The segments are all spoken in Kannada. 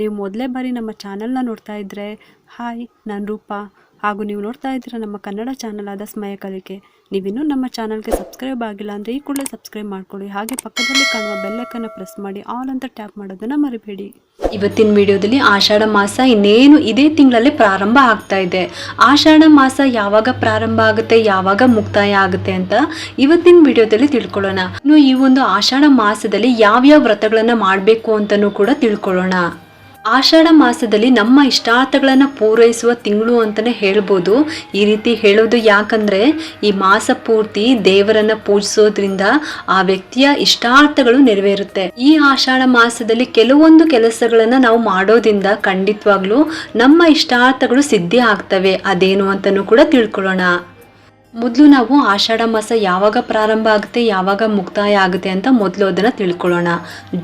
ನೀವು ಮೊದಲೇ ಬಾರಿ ನಮ್ಮ ಚಾನಲ್ನ ನೋಡ್ತಾ ಇದ್ದರೆ ಹಾಯ್ ನಾನು ರೂಪಾ. ಹಾಗೂ ನೀವು ನೋಡ್ತಾ ಇದ್ದೀರ ನಮ್ಮ ಕನ್ನಡ ಚಾನಲ್ ಆದ ಸ್ಮಯ ಕಲಿಕೆ. ನೀವಿನ್ನೂ ನಮ್ಮ ಚಾನಲ್ಗೆ ಸಬ್ಸ್ಕ್ರೈಬ್ ಆಗಿಲ್ಲ ಅಂದರೆ ಈ ಕೂಡಲೇ ಸಬ್ಸ್ಕ್ರೈಬ್ ಮಾಡ್ಕೊಳ್ಳಿ. ಹಾಗೆ ಪಕ್ಕದಲ್ಲಿ ಕಾಣುವ ಬೆಲ್ಲೈಕನ್ನು ಪ್ರೆಸ್ ಮಾಡಿ ಆಲ್ ಅಂತ ಟ್ಯಾಪ್ ಮಾಡೋದನ್ನು ಮರಿಬೇಡಿ. ಇವತ್ತಿನ ವಿಡಿಯೋದಲ್ಲಿ ಆಷಾಢ ಮಾಸ ಇನ್ನೇನು ಇದೇ ತಿಂಗಳಲ್ಲಿ ಪ್ರಾರಂಭ ಆಗ್ತಾ ಇದೆ. ಆಷಾಢ ಮಾಸ ಯಾವಾಗ ಪ್ರಾರಂಭ ಆಗುತ್ತೆ, ಯಾವಾಗ ಮುಕ್ತಾಯ ಆಗುತ್ತೆ ಅಂತ ಇವತ್ತಿನ ವಿಡಿಯೋದಲ್ಲಿ ತಿಳ್ಕೊಳ್ಳೋಣ. ಇನ್ನು ಈ ಒಂದು ಆಷಾಢ ಮಾಸದಲ್ಲಿ ಯಾವ್ಯಾವ ವ್ರತಗಳನ್ನು ಮಾಡಬೇಕು ಅಂತಲೂ ಕೂಡ ತಿಳ್ಕೊಳ್ಳೋಣ. ಆಷಾಢ ಮಾಸದಲ್ಲಿ ನಮ್ಮ ಇಷ್ಟಾರ್ಥಗಳನ್ನು ಪೂರೈಸುವ ತಿಂಗಳು ಅಂತಲೇ ಹೇಳ್ಬೋದು. ಈ ರೀತಿ ಹೇಳೋದು ಯಾಕಂದ್ರೆ, ಈ ಮಾಸ ಪೂರ್ತಿ ದೇವರನ್ನ ಪೂಜಿಸೋದ್ರಿಂದ ಆ ವ್ಯಕ್ತಿಯ ಇಷ್ಟಾರ್ಥಗಳು ನೆರವೇರುತ್ತೆ. ಈ ಆಷಾಢ ಮಾಸದಲ್ಲಿ ಕೆಲವೊಂದು ಕೆಲಸಗಳನ್ನು ನಾವು ಮಾಡೋದ್ರಿಂದ ಖಂಡಿತವಾಗ್ಲೂ ನಮ್ಮ ಇಷ್ಟಾರ್ಥಗಳು ಸಿದ್ಧಿ ಆಗ್ತವೆ. ಅದೇನು ಅಂತಲೂ ಕೂಡ ತಿಳ್ಕೊಳ್ಳೋಣ. ಮೊದಲು ನಾವು ಆಷಾಢ ಮಾಸ ಯಾವಾಗ ಪ್ರಾರಂಭ ಆಗುತ್ತೆ, ಯಾವಾಗ ಮುಕ್ತಾಯ ಆಗುತ್ತೆ ಅಂತ ಮೊದಲು ಅದನ್ನು ತಿಳ್ಕೊಳ್ಳೋಣ.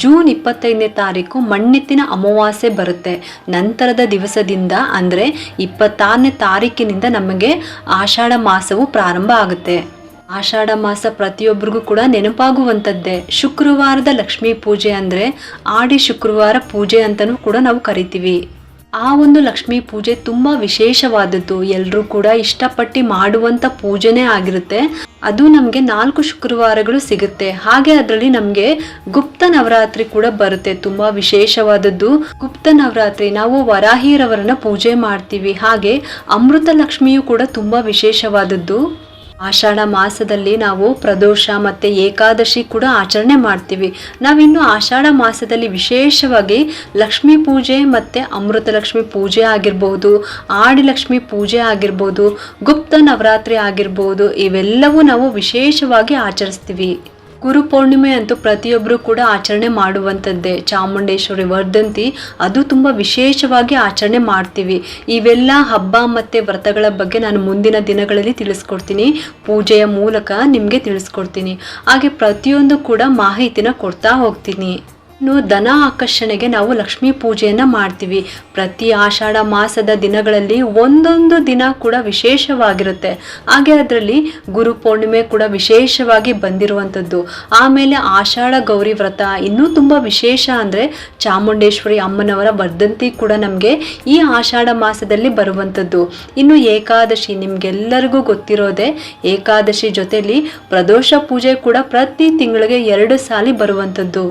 ಜೂನ್ ಇಪ್ಪತ್ತೈದನೇ ತಾರೀಕು ಮಣ್ಣೆತ್ತಿನ ಅಮಾವಾಸ್ಯೆ ಬರುತ್ತೆ. ನಂತರದ ದಿವಸದಿಂದ ಅಂದರೆ ಇಪ್ಪತ್ತಾರನೇ ತಾರೀಕಿನಿಂದ ನಮಗೆ ಆಷಾಢ ಮಾಸವು ಪ್ರಾರಂಭ ಆಗುತ್ತೆ. ಆಷಾಢ ಮಾಸ ಪ್ರತಿಯೊಬ್ಬರಿಗೂ ಕೂಡ ನೆನಪಾಗುವಂಥದ್ದೇ. ಶುಕ್ರವಾರದ ಲಕ್ಷ್ಮೀ ಪೂಜೆ ಅಂದರೆ ಆಡಿ ಶುಕ್ರವಾರ ಪೂಜೆ ಅಂತಲೂ ಕೂಡ ನಾವು ಕರಿತೀವಿ. ಆ ಒಂದು ಲಕ್ಷ್ಮಿ ಪೂಜೆ ತುಂಬ ವಿಶೇಷವಾದದ್ದು. ಎಲ್ಲರೂ ಕೂಡ ಇಷ್ಟಪಟ್ಟು ಮಾಡುವಂತ ಪೂಜೆನೇ ಆಗಿರುತ್ತೆ. ಅದು ನಮಗೆ ನಾಲ್ಕು ಶುಕ್ರವಾರಗಳು ಸಿಗುತ್ತೆ. ಹಾಗೆ ಅದರಲ್ಲಿ ನಮಗೆ ಗುಪ್ತ ನವರಾತ್ರಿ ಕೂಡ ಬರುತ್ತೆ. ತುಂಬಾ ವಿಶೇಷವಾದದ್ದು. ಗುಪ್ತ ನವರಾತ್ರಿ, ನಾವು ವರಾಹಿರವರನ್ನ ಪೂಜೆ ಮಾಡ್ತೀವಿ. ಹಾಗೆ ಅಮೃತ ಲಕ್ಷ್ಮಿಯು ಕೂಡ ತುಂಬಾ ವಿಶೇಷವಾದದ್ದು. ಆಷಾಢ ಮಾಸದಲ್ಲಿ ನಾವು ಪ್ರದೋಷ ಮತ್ತೆ ಏಕಾದಶಿ ಕೂಡ ಆಚರಣೆ ಮಾಡ್ತೀವಿ. ನಾವಿನ್ನು ಆಷಾಢ ಮಾಸದಲ್ಲಿ ವಿಶೇಷವಾಗಿ ಲಕ್ಷ್ಮೀ ಪೂಜೆ ಮತ್ತೆ ಅಮೃತ ಲಕ್ಷ್ಮಿ ಪೂಜೆ ಆಗಿರ್ಬೋದು ಆಡಿಲಕ್ಷ್ಮಿ ಪೂಜೆ ಆಗಿರ್ಬೋದು, ಗುಪ್ತ ನವರಾತ್ರಿ ಆಗಿರ್ಬೋದು, ಇವೆಲ್ಲವೂ ನಾವು ವಿಶೇಷವಾಗಿ ಆಚರಿಸ್ತೀವಿ. ಗುರು ಪೂರ್ಣಿಮೆ ಅಂತೂ ಪ್ರತಿಯೊಬ್ಬರು ಕೂಡ ಆಚರಣೆ ಮಾಡುವಂಥದ್ದೇ. ಚಾಮುಂಡೇಶ್ವರಿ, ವರ್ಧಂತಿ, ಅದು ತುಂಬ ವಿಶೇಷವಾಗಿ ಆಚರಣೆ ಮಾಡ್ತೀವಿ. ಇವೆಲ್ಲ ಹಬ್ಬ ಮತ್ತು ವ್ರತಗಳ ಬಗ್ಗೆ ನಾನು ಮುಂದಿನ ದಿನಗಳಲ್ಲಿ ತಿಳಿಸ್ಕೊಡ್ತೀನಿ. ಪೂಜೆಯ ಮೂಲಕ ನಿಮಗೆ ತಿಳಿಸ್ಕೊಡ್ತೀನಿ. ಹಾಗೆ ಪ್ರತಿಯೊಂದು ಕೂಡ ಮಾಹಿತಿನ ಕೊಡ್ತಾ ಹೋಗ್ತೀನಿ. ಇನ್ನು ದನ ಆಕರ್ಷಣೆಗೆ ನಾವು ಲಕ್ಷ್ಮೀ ಪೂಜೆಯನ್ನು ಮಾಡ್ತೀವಿ. ಪ್ರತಿ ಆಷಾಢ ಮಾಸದ ದಿನಗಳಲ್ಲಿ ಒಂದೊಂದು ದಿನ ಕೂಡ ವಿಶೇಷವಾಗಿರುತ್ತೆ. ಹಾಗೆ ಅದರಲ್ಲಿ ಗುರು ಪೂರ್ಣಿಮೆ ಕೂಡ ವಿಶೇಷವಾಗಿ ಬಂದಿರುವಂಥದ್ದು. ಆಮೇಲೆ ಆಷಾಢ ಗೌರಿ ವ್ರತ ಇನ್ನೂ ತುಂಬ ವಿಶೇಷ ಅಂದರೆ ಚಾಮುಂಡೇಶ್ವರಿ ಅಮ್ಮನವರ ವರ್ಧಂತಿ ಕೂಡ ನಮಗೆ ಈ ಆಷಾಢ ಮಾಸದಲ್ಲಿ ಬರುವಂಥದ್ದು. ಇನ್ನು ಏಕಾದಶಿ ನಿಮ್ಗೆಲ್ಲರಿಗೂ ಗೊತ್ತಿರೋದೆ ಏಕಾದಶಿ ಜೊತೆಯಲ್ಲಿ ಪ್ರದೋಷ ಪೂಜೆ ಕೂಡ ಪ್ರತಿ ತಿಂಗಳಿಗೆ ಎರಡು ಸಾಲಿ ಬರುವಂಥದ್ದು.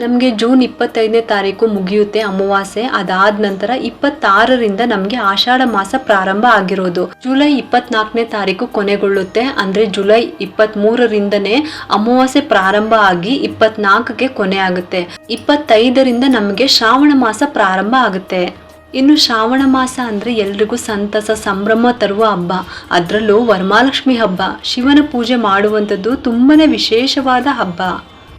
ನಮಗೆ ಜೂನ್ ಇಪ್ಪತ್ತೈದನೇ ತಾರೀಕು ಮುಗಿಯುತ್ತೆ ಅಮಾವಾಸ್ಯೆ. ಅದಾದ ನಂತರ ಇಪ್ಪತ್ತಾರರಿಂದ ನಮಗೆ ಆಷಾಢ ಮಾಸ ಪ್ರಾರಂಭ ಆಗಿರೋದು. ಜುಲೈ ಇಪ್ಪತ್ನಾಲ್ಕನೇ ತಾರೀಕು ಕೊನೆಗೊಳ್ಳುತ್ತೆ. ಅಂದ್ರೆ ಜುಲೈ ಇಪ್ಪತ್ತ್ ಮೂರರಿಂದನೇ ಅಮಾವಾಸ್ಯೆ ಪ್ರಾರಂಭ ಆಗಿ ಇಪ್ಪತ್ನಾಲ್ಕಕ್ಕೆ ಕೊನೆ ಆಗುತ್ತೆ. ಇಪ್ಪತ್ತೈದರಿಂದ ನಮಗೆ ಶ್ರಾವಣ ಮಾಸ ಪ್ರಾರಂಭ ಆಗುತ್ತೆ. ಇನ್ನು ಶ್ರಾವಣ ಮಾಸ ಅಂದ್ರೆ ಎಲ್ರಿಗೂ ಸಂತಸ, ಸಂಭ್ರಮ ತರುವ ಹಬ್ಬ. ಅದರಲ್ಲೂ ವರಮಾಲಕ್ಷ್ಮಿ ಹಬ್ಬ. ಶಿವನ ಪೂಜೆ ಮಾಡುವಂಥದ್ದು ತುಂಬಾನೇ ವಿಶೇಷವಾದ ಹಬ್ಬ.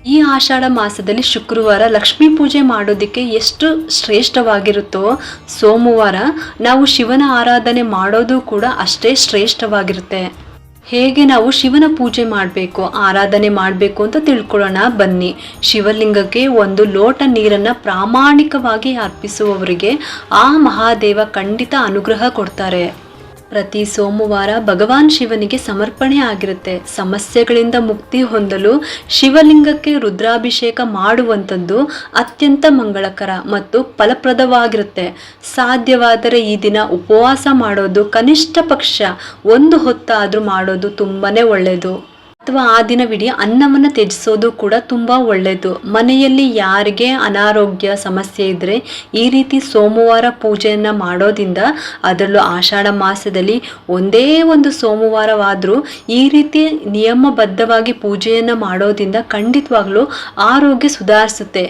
ಈ ಆಷಾಢ ಮಾಸದಲ್ಲಿ ಶುಕ್ರವಾರ ಲಕ್ಷ್ಮೀ ಪೂಜೆ ಮಾಡೋದಕ್ಕೆ ಎಷ್ಟು ಶ್ರೇಷ್ಠವಾಗಿರುತ್ತೋ ಸೋಮವಾರ ನಾವು ಶಿವನ ಆರಾಧನೆ ಮಾಡೋದು ಕೂಡ ಅಷ್ಟೇ ಶ್ರೇಷ್ಠವಾಗಿರುತ್ತೆ. ಹೇಗೆ ನಾವು ಶಿವನ ಪೂಜೆ ಮಾಡಬೇಕು, ಆರಾಧನೆ ಮಾಡಬೇಕು ಅಂತ ತಿಳ್ಕೊಳ್ಳೋಣ, ಬನ್ನಿ. ಶಿವಲಿಂಗಕ್ಕೆ ಒಂದು ಲೋಟ ನೀರನ್ನು ಪ್ರಾಮಾಣಿಕವಾಗಿ ಅರ್ಪಿಸುವವರಿಗೆ ಆ ಮಹಾದೇವ ಖಂಡಿತ ಅನುಗ್ರಹ ಕೊಡ್ತಾರೆ. ಪ್ರತಿ ಸೋಮವಾರ ಭಗವಾನ್ ಶಿವನಿಗೆ ಸಮರ್ಪಣೆ ಆಗಿರುತ್ತೆ. ಸಮಸ್ಯೆಗಳಿಂದ ಮುಕ್ತಿ ಹೊಂದಲು ಶಿವಲಿಂಗಕ್ಕೆ ರುದ್ರಾಭಿಷೇಕ ಮಾಡುವಂಥದ್ದು ಅತ್ಯಂತ ಮಂಗಳಕರ ಮತ್ತು ಫಲಪ್ರದವಾಗಿರುತ್ತೆ. ಸಾಧ್ಯವಾದರೆ ಈ ದಿನ ಉಪವಾಸ ಮಾಡೋದು, ಕನಿಷ್ಠ ಪಕ್ಷ ಒಂದು ಹೊತ್ತಾದರೂ ಮಾಡೋದು ತುಂಬಾ ಒಳ್ಳೆಯದು ಅಥವಾ ಆ ದಿನವಿಡೀ ಅನ್ನವನ್ನು ತ್ಯಜಿಸೋದು ಕೂಡ ತುಂಬಾ ಒಳ್ಳೆಯದು ಮನೆಯಲ್ಲಿ ಯಾರಿಗೆ ಅನಾರೋಗ್ಯ ಸಮಸ್ಯೆ ಇದ್ರೆ ಈ ರೀತಿ ಸೋಮವಾರ ಪೂಜೆಯನ್ನು ಮಾಡೋದಿಂದ ಅದರಲ್ಲೂ ಆಷಾಢ ಮಾಸದಲ್ಲಿ ಒಂದೇ ಒಂದು ಸೋಮವಾರವಾದರೂ ಈ ರೀತಿ ನಿಯಮಬದ್ಧವಾಗಿ ಪೂಜೆಯನ್ನು ಮಾಡೋದಿಂದ ಖಂಡಿತವಾಗ್ಲೂ ಆರೋಗ್ಯ ಸುಧಾರಿಸುತ್ತೆ.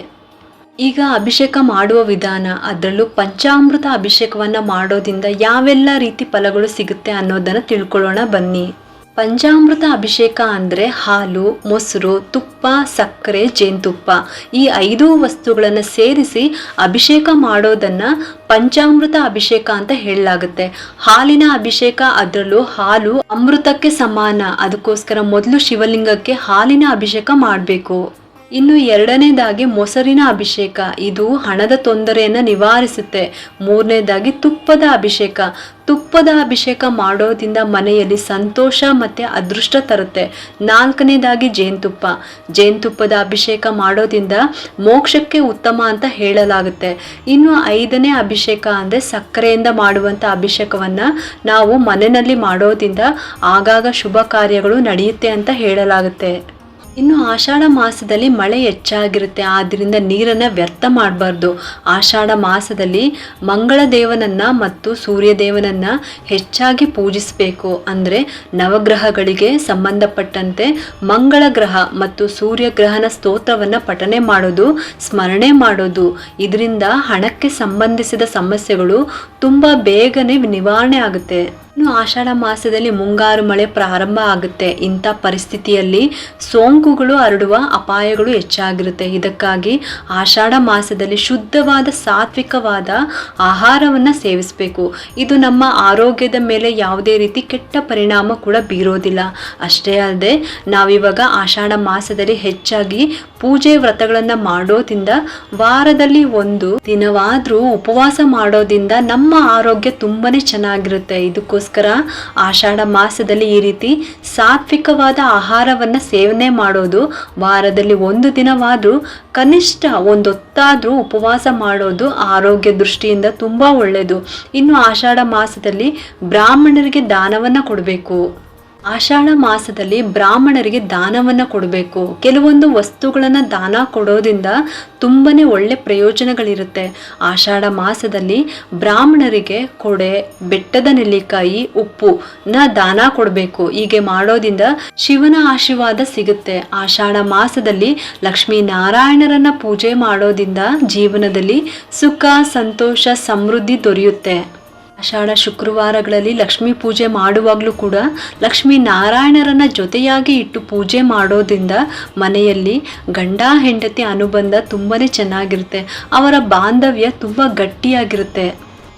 ಈಗ ಅಭಿಷೇಕ ಮಾಡುವ ವಿಧಾನ, ಅದರಲ್ಲೂ ಪಂಚಾಮೃತ ಅಭಿಷೇಕವನ್ನ ಮಾಡೋದಿಂದ ಯಾವೆಲ್ಲ ರೀತಿ ಫಲಗಳು ಸಿಗುತ್ತೆ ಅನ್ನೋದನ್ನ ತಿಳ್ಕೊಳ್ಳೋಣ ಬನ್ನಿ. ಪಂಚಾಮೃತ ಅಭಿಷೇಕ ಅಂದರೆ ಹಾಲು, ಮೊಸರು, ತುಪ್ಪ, ಸಕ್ಕರೆ, ಜೇನುತುಪ್ಪ. ಈ ಐದು ವಸ್ತುಗಳನ್ನು ಸೇರಿಸಿ ಅಭಿಷೇಕ ಮಾಡೋದನ್ನ ಪಂಚಾಮೃತ ಅಭಿಷೇಕ ಅಂತ ಹೇಳಲಾಗುತ್ತೆ. ಹಾಲಿನ ಅಭಿಷೇಕ ಅದರಲ್ಲೂ ಹಾಲು ಅಮೃತಕ್ಕೆ ಸಮಾನ. ಅದಕ್ಕೋಸ್ಕರ ಮೊದಲು ಶಿವಲಿಂಗಕ್ಕೆ ಹಾಲಿನ ಅಭಿಷೇಕ ಮಾಡಬೇಕು. ಇನ್ನು ಎರಡನೇದಾಗಿ ಮೊಸರಿನ ಅಭಿಷೇಕ. ಇದು ಹಣದ ತೊಂದರೆಯನ್ನು ನಿವಾರಿಸುತ್ತೆ. ಮೂರನೇದಾಗಿ ತುಪ್ಪದ ಅಭಿಷೇಕ. ತುಪ್ಪದ ಅಭಿಷೇಕ ಮಾಡೋದ್ರಿಂದ ಮನೆಯಲ್ಲಿ ಸಂತೋಷ ಮತ್ತು ಅದೃಷ್ಟ ತರುತ್ತೆ. ನಾಲ್ಕನೇದಾಗಿ ಜೇನುತುಪ್ಪ. ಜೇನುತುಪ್ಪದ ಅಭಿಷೇಕ ಮಾಡೋದ್ರಿಂದ ಮೋಕ್ಷಕ್ಕೆ ಉತ್ತಮ ಅಂತ ಹೇಳಲಾಗುತ್ತೆ. ಇನ್ನು ಐದನೇ ಅಭಿಷೇಕ ಅಂದರೆ ಸಕ್ಕರೆಯಿಂದ ಮಾಡುವಂಥ ಅಭಿಷೇಕವನ್ನು ನಾವು ಮನೆಯಲ್ಲಿ ಮಾಡೋದ್ರಿಂದ ಆಗಾಗ ಶುಭ ಕಾರ್ಯಗಳು ನಡೆಯುತ್ತೆ ಅಂತ ಹೇಳಲಾಗುತ್ತೆ. ಇನ್ನು ಆಷಾಢ ಮಾಸದಲ್ಲಿ ಮಳೆ ಹೆಚ್ಚಾಗಿರುತ್ತೆ ಆದ್ದರಿಂದ ನೀರನ್ನು ವ್ಯರ್ಥ ಮಾಡಬಾರ್ದು. ಆಷಾಢ ಮಾಸದಲ್ಲಿ ಮಂಗಳ ದೇವನನ್ನು ಮತ್ತು ಸೂರ್ಯ ದೇವನನ್ನ ಹೆಚ್ಚಾಗಿ ಪೂಜಿಸಬೇಕು. ಅಂದರೆ ನವಗ್ರಹಗಳಿಗೆ ಸಂಬಂಧಪಟ್ಟಂತೆ ಮಂಗಳ ಗ್ರಹ ಮತ್ತು ಸೂರ್ಯ ಗ್ರಹನ ಸ್ತೋತ್ರವನ್ನು ಪಠನೆ ಮಾಡೋದು, ಸ್ಮರಣೆ ಮಾಡೋದು. ಇದರಿಂದ ಹಣಕ್ಕೆ ಸಂಬಂಧಿಸಿದ ಸಮಸ್ಯೆಗಳು ತುಂಬ ಬೇಗನೆ ನಿವಾರಣೆ ಆಗುತ್ತೆ. ಇನ್ನು ಆಷಾಢ ಮಾಸದಲ್ಲಿ ಮುಂಗಾರು ಮಳೆ ಪ್ರಾರಂಭ ಆಗುತ್ತೆ. ಇಂಥ ಪರಿಸ್ಥಿತಿಯಲ್ಲಿ ಸೋಂಕುಗಳು ಹರಡುವ ಅಪಾಯಗಳು ಹೆಚ್ಚಾಗಿರುತ್ತೆ. ಇದಕ್ಕಾಗಿ ಆಷಾಢ ಮಾಸದಲ್ಲಿ ಶುದ್ಧವಾದ ಸಾತ್ವಿಕವಾದ ಆಹಾರವನ್ನು ಸೇವಿಸಬೇಕು. ಇದು ನಮ್ಮ ಆರೋಗ್ಯದ ಮೇಲೆ ಯಾವುದೇ ರೀತಿ ಕೆಟ್ಟ ಪರಿಣಾಮ ಕೂಡ ಬೀರೋದಿಲ್ಲ. ಅಷ್ಟೇ ಅಲ್ಲದೆ ನಾವಿವಾಗ ಆಷಾಢ ಮಾಸದಲ್ಲಿ ಹೆಚ್ಚಾಗಿ ಪೂಜೆ ವ್ರತಗಳನ್ನು ಮಾಡೋದ್ರಿಂದ ವಾರದಲ್ಲಿ ಒಂದು ದಿನವಾದರೂ ಉಪವಾಸ ಮಾಡೋದ್ರಿಂದ ನಮ್ಮ ಆರೋಗ್ಯ ತುಂಬಾನೇ ಚೆನ್ನಾಗಿರುತ್ತೆ. ಇದಕ್ಕೋಸ್ಕರ ಆಷಾಢ ಮಾಸದಲ್ಲಿ ಈ ರೀತಿ ಸಾತ್ವಿಕವಾದ ಆಹಾರವನ್ನು ಸೇವನೆ ಮಾಡೋದು, ವಾರದಲ್ಲಿ ಒಂದು ದಿನವಾದರೂ ಕನಿಷ್ಠ ಒಂದೊತ್ತಾದರೂ ಉಪವಾಸ ಮಾಡೋದು ಆರೋಗ್ಯ ದೃಷ್ಟಿಯಿಂದ ತುಂಬ ಒಳ್ಳೆಯದು ಇನ್ನು ಆಷಾಢ ಮಾಸದಲ್ಲಿ ಬ್ರಾಹ್ಮಣರಿಗೆ ದಾನವನ್ನು ಕೊಡಬೇಕು. ಆಷಾಢ ಮಾಸದಲ್ಲಿ ಬ್ರಾಹ್ಮಣರಿಗೆ ದಾನವನ್ನು ಕೊಡಬೇಕು. ಕೆಲವೊಂದು ವಸ್ತುಗಳನ್ನು ದಾನ ಕೊಡೋದ್ರಿಂದ ತುಂಬನೇ ಒಳ್ಳೆ ಪ್ರಯೋಜನಗಳಿರುತ್ತೆ. ಆಷಾಢ ಮಾಸದಲ್ಲಿ ಬ್ರಾಹ್ಮಣರಿಗೆ ಕೊಡೆ, ಬೆಟ್ಟದ ನೆಲ್ಲಿಕಾಯಿ, ಉಪ್ಪು ನ ದಾನ ಕೊಡಬೇಕು. ಹೀಗೆ ಮಾಡೋದ್ರಿಂದ ಶಿವನ ಆಶೀರ್ವಾದ ಸಿಗುತ್ತೆ. ಆಷಾಢ ಮಾಸದಲ್ಲಿ ಲಕ್ಷ್ಮೀ ನಾರಾಯಣರನ್ನ ಪೂಜೆ ಮಾಡೋದ್ರಿಂದ ಜೀವನದಲ್ಲಿ ಸುಖ, ಸಂತೋಷ, ಸಮೃದ್ಧಿ ದೊರೆಯುತ್ತೆ. ಆಷಾಢ ಶುಕ್ರವಾರಗಳಲ್ಲಿ ಲಕ್ಷ್ಮೀ ಪೂಜೆ ಮಾಡುವಾಗಲೂ ಕೂಡ ಲಕ್ಷ್ಮೀ ನಾರಾಯಣರನ್ನ ಜೊತೆಯಾಗಿ ಇಟ್ಟು ಪೂಜೆ ಮಾಡೋದ್ರಿಂದ ಮನೆಯಲ್ಲಿ ಗಂಡ ಹೆಂಡತಿ ಅನುಬಂಧ ತುಂಬಾನೇ ಚೆನ್ನಾಗಿರುತ್ತೆ. ಅವರ ಬಾಂಧವ್ಯ ತುಂಬ ಗಟ್ಟಿಯಾಗಿರುತ್ತೆ.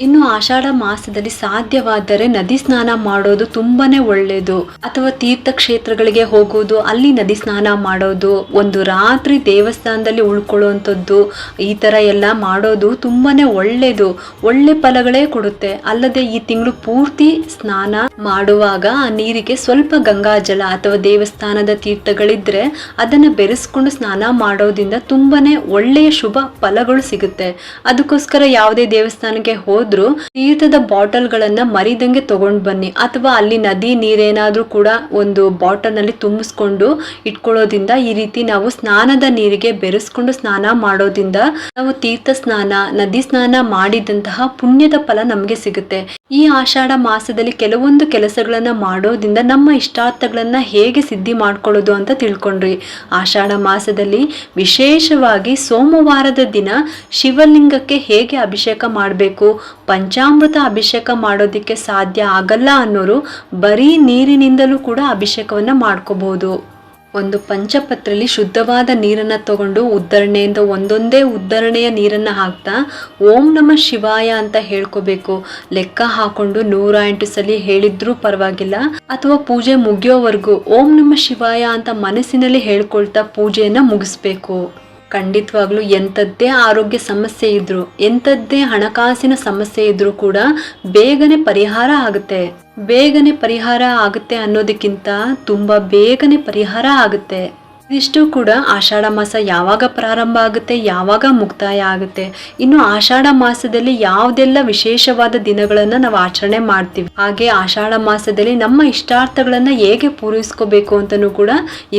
ಇನ್ನು ಆಷಾಢ ಮಾಸದಲ್ಲಿ ಸಾಧ್ಯವಾದರೆ ನದಿ ಸ್ನಾನ ಮಾಡೋದು ತುಂಬಾನೇ ಒಳ್ಳೆಯದು ಅಥವಾ ತೀರ್ಥಕ್ಷೇತ್ರಗಳಿಗೆ ಹೋಗೋದು ಅಲ್ಲಿ ನದಿ ಸ್ನಾನ ಮಾಡೋದು, ಒಂದು ರಾತ್ರಿ ದೇವಸ್ಥಾನದಲ್ಲಿ ಉಳ್ಕೊಳ್ಳುವಂಥದ್ದು, ಈ ಥರ ಎಲ್ಲ ಮಾಡೋದು ತುಂಬಾನೇ ಒಳ್ಳೆಯದು ಒಳ್ಳೆ ಫಲಗಳೇ ಕೊಡುತ್ತೆ. ಅಲ್ಲದೆ ಈ ತಿಂಗಳು ಪೂರ್ತಿ ಸ್ನಾನ ಮಾಡುವಾಗ ಆ ನೀರಿಗೆ ಸ್ವಲ್ಪ ಗಂಗಾಜಲ ಅಥವಾ ದೇವಸ್ಥಾನದ ತೀರ್ಥಗಳಿದ್ರೆ ಅದನ್ನು ಬೆರೆಸ್ಕೊಂಡು ಸ್ನಾನ ಮಾಡೋದ್ರಿಂದ ತುಂಬಾನೇ ಒಳ್ಳೆಯ ಶುಭ ಫಲಗಳು ಸಿಗುತ್ತೆ. ಅದಕ್ಕೋಸ್ಕರ ಯಾವುದೇ ದೇವಸ್ಥಾನಕ್ಕೆ ಹೋದ್ರೂ, ತೀರ್ಥದ ಬಾಟಲ್ಗಳನ್ನ ಮರಿದಂಗೆ ತಗೊಂಡ್ ಬನ್ನಿ. ಅಥವಾ ಅಲ್ಲಿ ನದಿ ನೀರೇನಾದ್ರೂ ಕೂಡ ಒಂದು ಬಾಟಲ್ನಲ್ಲಿ ತುಂಬಿಸ್ಕೊಂಡು ಇಟ್ಕೊಳ್ಳೋದ್ರಿಂದ ಈ ರೀತಿ ನಾವು ಸ್ನಾನದ ನೀರಿಗೆ ಬೆರೆಸ್ಕೊಂಡು ಸ್ನಾನ ಮಾಡೋದ್ರಿಂದ ನಾವು ತೀರ್ಥ ಸ್ನಾನ, ನದಿ ಸ್ನಾನ ಮಾಡಿದಂತಹ ಪುಣ್ಯದ ಫಲ ನಮಗೆ ಸಿಗುತ್ತೆ. ಈ ಆಷಾಢ ಮಾಸದಲ್ಲಿ ಕೆಲವೊಂದು ಕೆಲಸಗಳನ್ನ ಮಾಡೋದ್ರಿಂದ ನಮ್ಮ ಇಷ್ಟಾರ್ಥಗಳನ್ನ ಹೇಗೆ ಸಿದ್ಧಿ ಮಾಡ್ಕೊಳ್ಳೋದು ಅಂತ ತಿಳ್ಕೊಂಡ್ರಿ. ಆಷಾಢ ಮಾಸದಲ್ಲಿ ವಿಶೇಷವಾಗಿ ಸೋಮವಾರದ ದಿನ ಶಿವಲಿಂಗಕ್ಕೆ ಹೇಗೆ ಅಭಿಷೇಕ ಮಾಡಬೇಕು ಪಂಚಾಮೃತ ಅಭಿಷೇಕ ಮಾಡೋದಕ್ಕೆ ಸಾಧ್ಯ ಆಗಲ್ಲ ಅನ್ನೋರು ಬರೀ ನೀರಿನಿಂದಲೂ ಕೂಡ ಅಭಿಷೇಕವನ್ನ ಮಾಡ್ಕೋಬಹುದು. ಒಂದು ಪಂಚಪತ್ರಲ್ಲಿ ಶುದ್ಧವಾದ ನೀರನ್ನ ತಗೊಂಡು ಉದ್ಧರಣೆಯಿಂದ ಒಂದೊಂದೇ ಉದ್ಧರಣೆಯ ನೀರನ್ನ ಹಾಕ್ತಾ ಓಂ ನಮ ಶಿವಾಯ ಅಂತ ಹೇಳ್ಕೋಬೇಕು. ಲೆಕ್ಕ ಹಾಕೊಂಡು ನೂರ ಎಂಟು ಸಲ ಹೇಳಿದ್ರೂ ಪರವಾಗಿಲ್ಲ. ಅಥವಾ ಪೂಜೆ ಮುಗಿಯೋವರೆಗೂ ಓಂ ನಮ ಶಿವಾಯ ಅಂತ ಮನಸ್ಸಿನಲ್ಲಿ ಹೇಳ್ಕೊಳ್ತಾ ಪೂಜೆಯನ್ನು ಮುಗಿಸ್ಬೇಕು. ಖಂಡಿತವಾಗ್ಲೂ ಎಂಥದ್ದೇ ಆರೋಗ್ಯ ಸಮಸ್ಯೆ ಇದ್ರು, ಎಂಥದ್ದೇ ಹಣಕಾಸಿನ ಸಮಸ್ಯೆ ಇದ್ರೂ ಕೂಡ ಬೇಗನೆ ಪರಿಹಾರ ಆಗುತ್ತೆ. ಬೇಗನೆ ಪರಿಹಾರ ಆಗುತ್ತೆ ಅನ್ನೋದಕ್ಕಿಂತ ತುಂಬ ಬೇಗನೆ ಪರಿಹಾರ ಆಗುತ್ತೆ. ಇದಿಷ್ಟು ಕೂಡ ಆಷಾಢ ಮಾಸ ಯಾವಾಗ ಪ್ರಾರಂಭ ಆಗುತ್ತೆ, ಯಾವಾಗ ಮುಕ್ತಾಯ ಆಗುತ್ತೆ. ಇನ್ನು ಆಷಾಢ ಮಾಸದಲ್ಲಿ ಯಾವುದೆಲ್ಲ ವಿಶೇಷವಾದ ದಿನಗಳನ್ನು ನಾವು ಆಚರಣೆ ಮಾಡ್ತೀವಿ. ಹಾಗೆ ಆಷಾಢ ಮಾಸದಲ್ಲಿ ನಮ್ಮ ಇಷ್ಟಾರ್ಥಗಳನ್ನು ಹೇಗೆ ಪೂರೈಸ್ಕೋಬೇಕು ಅಂತಲೂ ಕೂಡ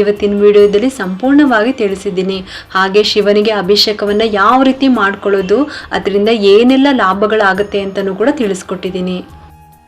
ಇವತ್ತಿನ ವಿಡಿಯೋದಲ್ಲಿ ಸಂಪೂರ್ಣವಾಗಿ ತಿಳಿಸಿದ್ದೀನಿ. ಹಾಗೆ ಶಿವನಿಗೆ ಅಭಿಷೇಕವನ್ನು ಯಾವ ರೀತಿ ಮಾಡ್ಕೊಳ್ಳೋದು, ಅದರಿಂದ ಏನೆಲ್ಲ ಲಾಭಗಳಾಗುತ್ತೆ ಅಂತಲೂ ಕೂಡ ತಿಳಿಸ್ಕೊಟ್ಟಿದ್ದೀನಿ.